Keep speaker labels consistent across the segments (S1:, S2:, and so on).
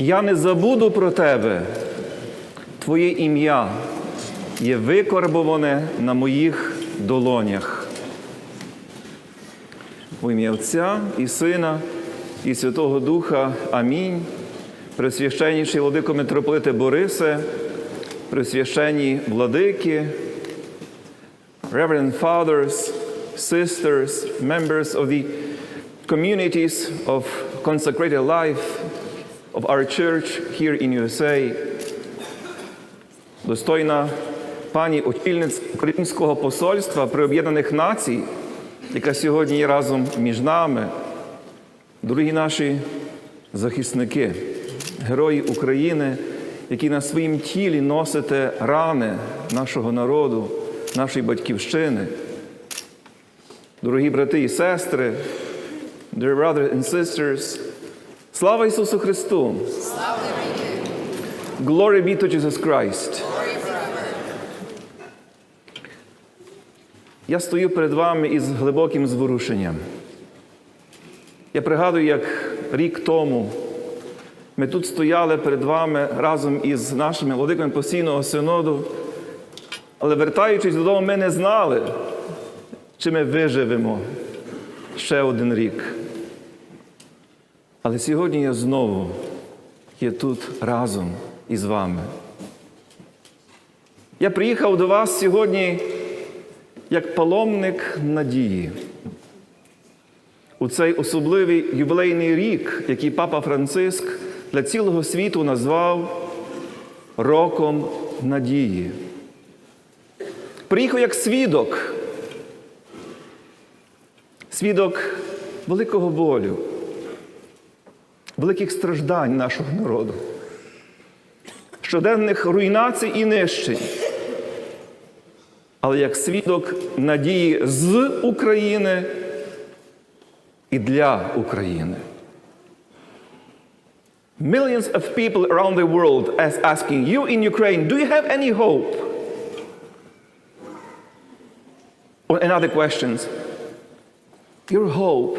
S1: Я не забуду про тебе. Твоє ім'я є викорбоване на моїх долонях. В ім'я Отця і Сина, і Святого Духа. Амінь. Пресвященніший владико митрополите Борисе, пресвященні владики, Reverend fathers, sisters, members of the communities of consecrated life of our church here in USA, достойна пані очільниць Українського посольства при Об'єднаних Націй, яка сьогодні є разом між нами, дорогі наші захисники, герої України, які на своїм тілі носите рани нашого народу, нашої батьківщини. Дорогі брати і сестри, dear brothers and sisters, слава Ісусу Христу! Glory be to Jesus Christ! Я стою перед вами із глибоким зворушенням. Я пригадую, як рік тому ми тут стояли перед вами разом із нашими владиками постійного синоду, але вертаючись додому, ми не знали, чи ми виживемо ще один рік. Але сьогодні я знову є тут разом із вами. Я приїхав до вас сьогодні як паломник надії. У цей особливий ювілейний рік, який папа Франциск для цілого світу назвав роком надії. Приїхав як свідок, свідок великого болю, великих страждань нашого народу, щоденних руйнацій і нищень, але як свідок надії з України і для України. Millions of people around the world as asking you in Ukraine, do you have any hope? Or another questions, your hope,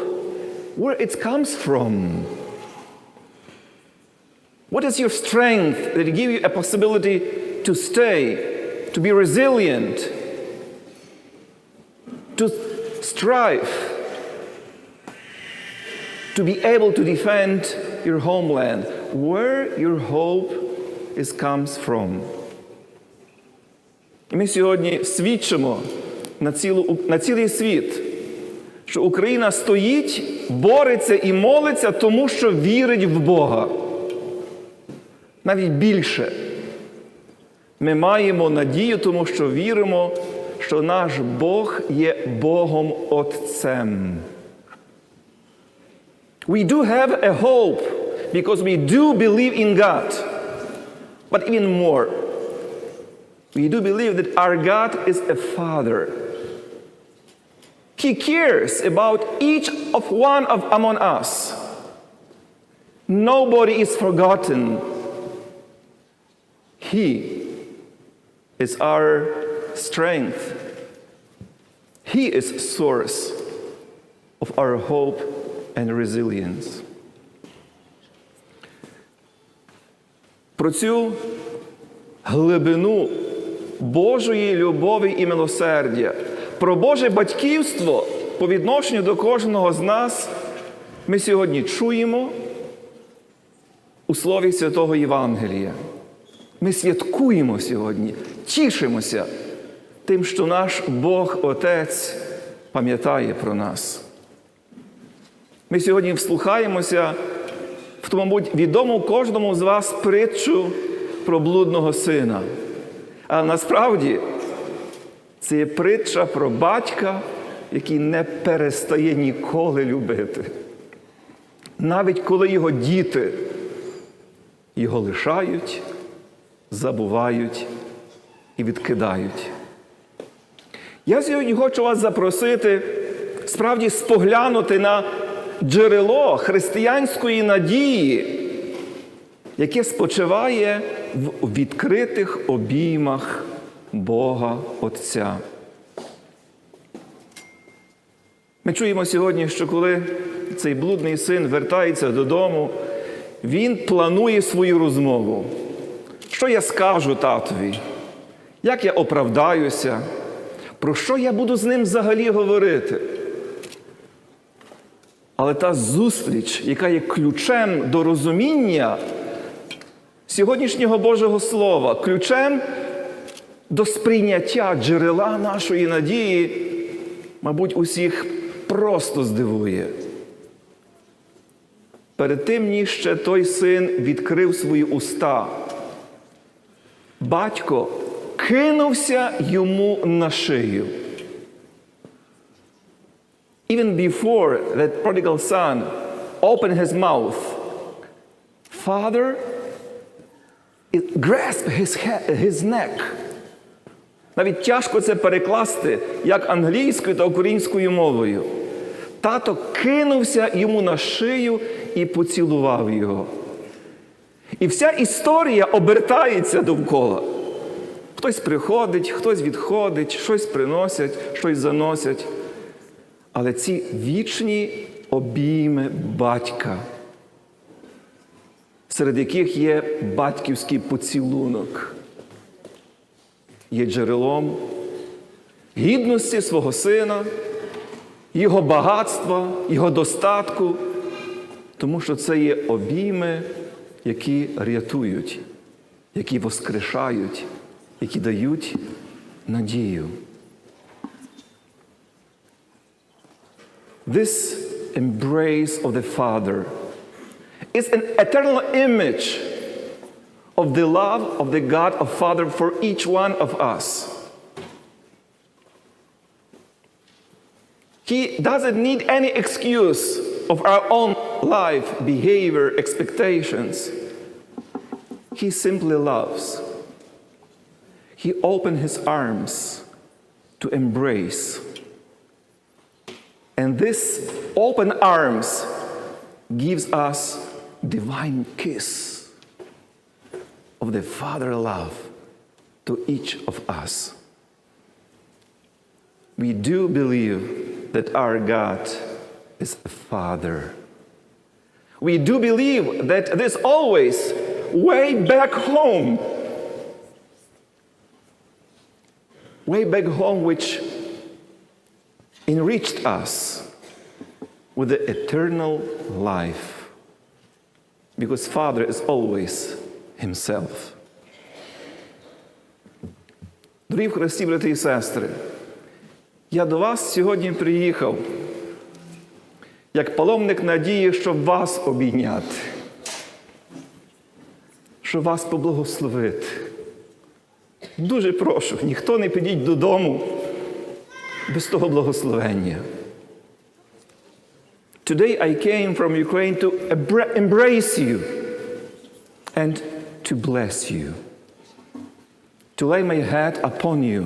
S1: where it comes from? What is your strength that give you a possibility to stay, to be resilient, to strive, to be able to defend your homeland? Where your hope is comes from? І ми сьогодні свідчимо на, цілу, на цілий світ, що Україна стоїть, бореться і молиться, тому що вірить в Бога. Навіть більше. Ми маємо надію, тому що віримо, що наш Бог є Богом Отцем. We do have a hope because we do believe in God. But even more, we do believe that our God is a Father. He cares about each of one of among us. Nobody is forgotten. He is our strength. He is source of our hope and resilience. Про цю глибину Божої любові і милосердя, про Боже батьківство по відношенню до кожного з нас ми сьогодні чуємо у Слові Святого Євангелія. Ми святкуємо сьогодні, тішимося тим, що наш Бог Отець пам'ятає про нас. Ми сьогодні вслухаємося в ту, мабуть, відому кожному з вас притчу про блудного сина. Але насправді це є притча про батька, який не перестає ніколи любити. Навіть коли його діти його лишають, забувають і відкидають. Я сьогодні хочу вас запросити справді споглянути на джерело християнської надії, яке спочиває в відкритих обіймах Бога Отця. Ми чуємо сьогодні, що коли цей блудний син вертається додому, він планує свою розмову. Що я скажу татові? Як я оправдаюся? Про що я буду з ним взагалі говорити? Але та зустріч, яка є ключем до розуміння сьогоднішнього Божого Слова, ключем до сприйняття джерела нашої надії, мабуть, усіх просто здивує. Перед тим, ніж ще той син відкрив свої уста, батько кинувся йому на шию. Even before that prodigal son opened his mouth, father grasped his, his neck. Навіть тяжко це перекласти як англійською та українською мовою. Тато кинувся йому на шию і поцілував його. І вся історія обертається довкола. Хтось приходить, хтось відходить, щось приносять, щось заносять. Але ці вічні обійми батька, серед яких є батьківський поцілунок, є джерелом гідності свого сина, його багатства, його достатку, тому що це є обійми, які рятують, які воскрешають, які дають надію. This embrace of the Father is an eternal image of the love of the God of Father for each one of us. He doesn't need any excuse of our own life, behavior, expectations. He simply loves. He opened his arms to embrace. And this open arms gives us divine kiss of the Father love to each of us. We do believe that our God is a Father. We do believe that there's always way back home, way back home, which enriched us with the eternal life. Because Father is always Himself. Дорогі в Христі, брати і сестри, я до вас сьогодні приїхав Як паломник надії, щоб вас обійняти, щоб вас поблагословити. Дуже прошу, ніхто не підіть додому без того благословення. Today I came from Ukraine to embra- embrace you and to bless you, to lay my head upon you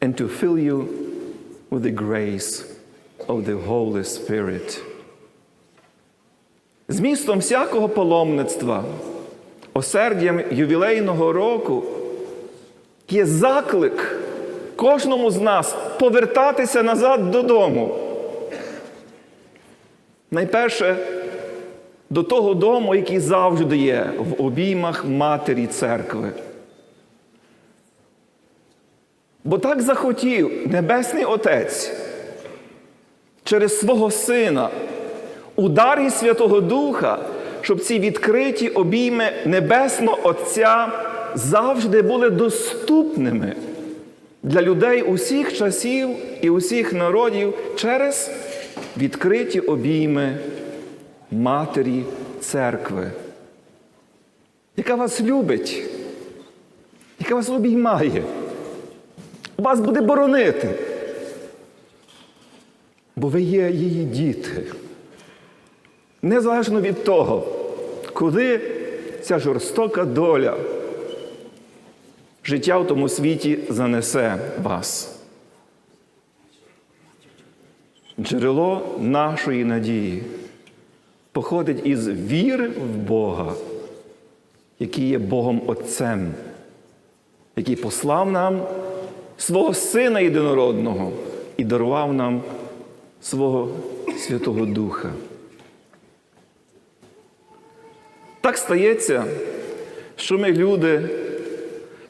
S1: and to fill you with the grace of the Holy Spirit. Змістом всякого паломництва, осердям ювілейного року є заклик кожному з нас повертатися назад додому. Найперше, до того дому, який завжди є в обіймах Матері церкви. Бо так захотів Небесний Отець через свого Сина. У дарі Святого Духа, щоб ці відкриті обійми Небесного Отця завжди були доступними для людей усіх часів і усіх народів через відкриті обійми Матері Церкви, яка вас любить, яка вас обіймає, вас буде боронити, бо ви є її діти. Незалежно від того, куди ця жорстока доля життя в тому світі занесе вас. Джерело нашої надії походить із віри в Бога, який є Богом Отцем, який послав нам свого Сина єдинородного і дарував нам свого Святого Духа. Так стається, що ми, люди,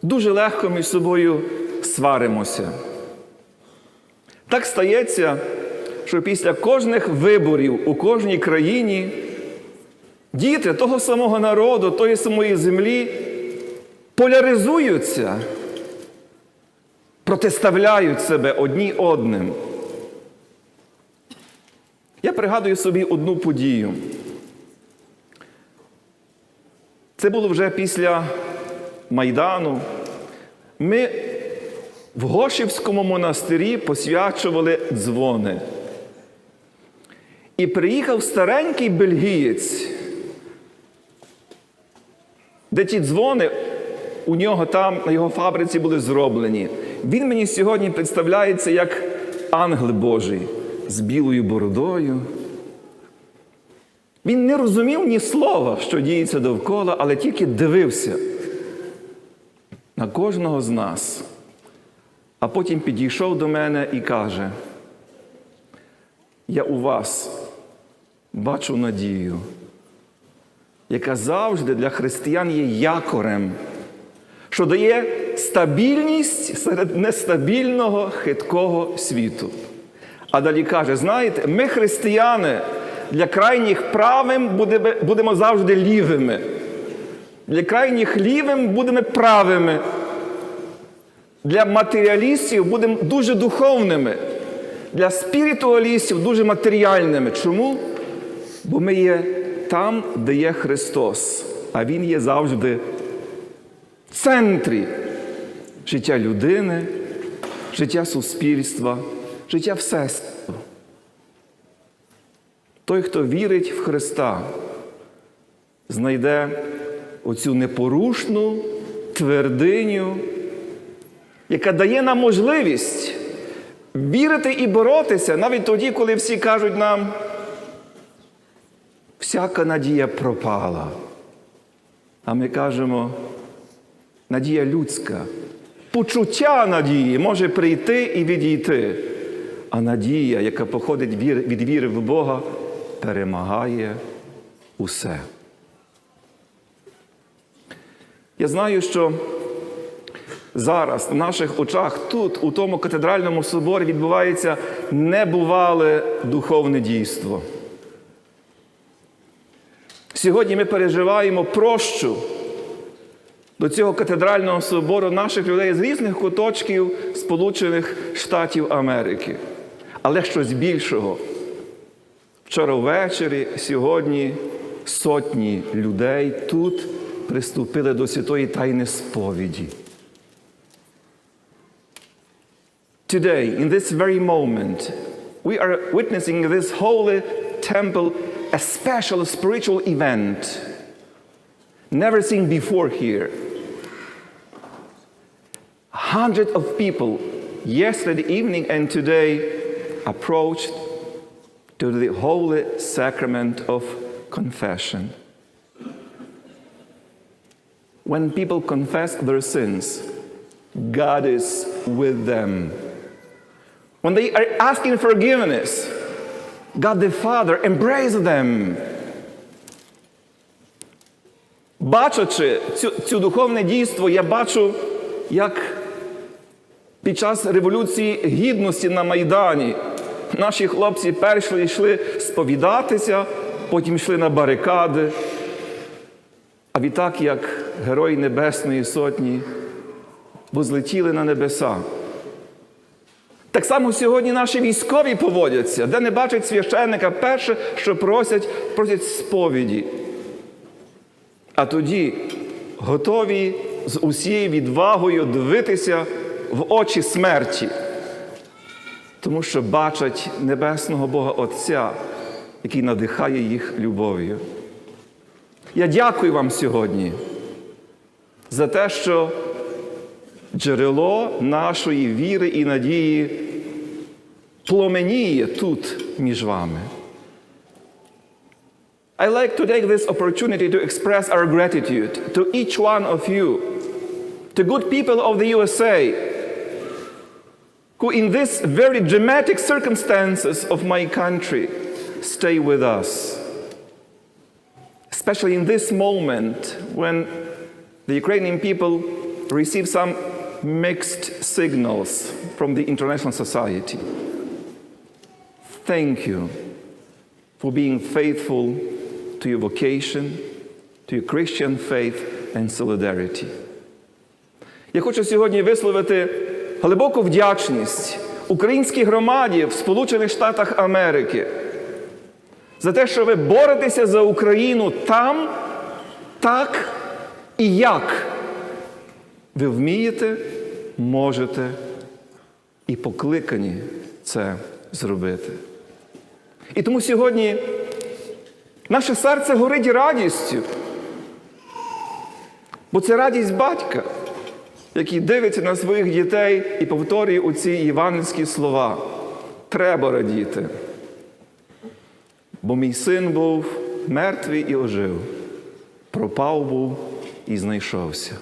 S1: дуже легко між собою сваримося. Так стається, що після кожних виборів у кожній країні діти того самого народу, тої самої землі поляризуються, протиставляють себе одні одним. Я пригадую собі одну подію. Це було вже після Майдану. Ми в Гошівському монастирі посвячували дзвони. І приїхав старенький бельгієць, де ті дзвони у нього там на його фабриці були зроблені. Він мені сьогодні представляється як ангел Божий з білою бородою. Він не розумів ні слова, що діється довкола, але тільки дивився на кожного з нас. А потім підійшов до мене і каже: Я у вас бачу надію, яка завжди для християн є якорем, що дає стабільність серед нестабільного хиткого світу. А далі каже: знаєте, ми, християни, для крайніх правим будемо, завжди лівими. Для крайніх лівим будемо правими. Для матеріалістів будемо дуже духовними. Для спіритуалістів дуже матеріальними. Чому? Бо ми є там, де є Христос, а Він є завжди в центрі життя людини, життя суспільства, життя Всесвіту. Той, хто вірить в Христа, знайде оцю непорушну твердиню, яка дає нам можливість вірити і боротися навіть тоді, коли всі кажуть нам, всяка надія пропала. А ми кажемо, надія людська, почуття надії може прийти і відійти. А надія, яка походить від віри в Бога, перемагає усе. Я знаю, що зараз в наших очах тут, у тому катедральному соборі, відбувається небувале духовне дійство. Сьогодні ми переживаємо прощу до цього катедрального собору наших людей з різних куточків Сполучених Штатів Америки. Але щось більшого. Вчора ввечері, сьогодні сотні людей тут приступили до святої тайни сповіді. Today, in this very moment, we are witnessing this holy temple, a special spiritual event never seen before here. Hundreds of people yesterday evening and today approached to the holy sacrament of confession. When people confess their sins, God is with them. When they are asking forgiveness, God the Father embraces them. Бачачи цю, цю духовне дійство, я бачу, як під час Революції Гідності на Майдані наші хлопці перші йшли сповідатися, потім йшли на барикади. А відтак, як Герої Небесної Сотні, возлетіли на небеса. Так само сьогодні наші військові поводяться, де не бачать священника, перше, що просять, просять сповіді. А тоді готові з усією відвагою дивитися в очі смерті, тому що бачать небесного Бога Отця, який надихає їх любов'ю. Я дякую вам сьогодні за те, що джерело нашої віри і надії пломеніє тут між вами. I like to take this opportunity to express our gratitude to each one of you, to good people of the USA, who in this very dramatic circumstances of my country stay with us. especially in this moment when the Ukrainian people receive some mixed signals from the international society. Thank you for being faithful to your vocation, to your Christian faith and solidarity. Я хочу сьогодні висловити глибоку вдячність українській громаді в Сполучених Штатах Америки за те, що ви боретеся за Україну там, так і як ви вмієте, можете і покликані це зробити. І тому сьогодні наше серце горить радістю, бо це радість батька, який дивиться на своїх дітей і повторює у ці євангельські слова. Треба радіти. Бо мій син був мертвий і ожив, пропав був і знайшовся.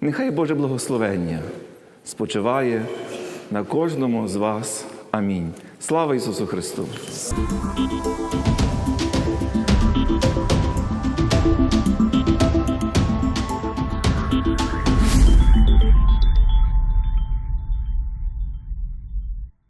S1: Нехай Боже благословення спочиває на кожному з вас. Амінь. Слава Ісусу Христу!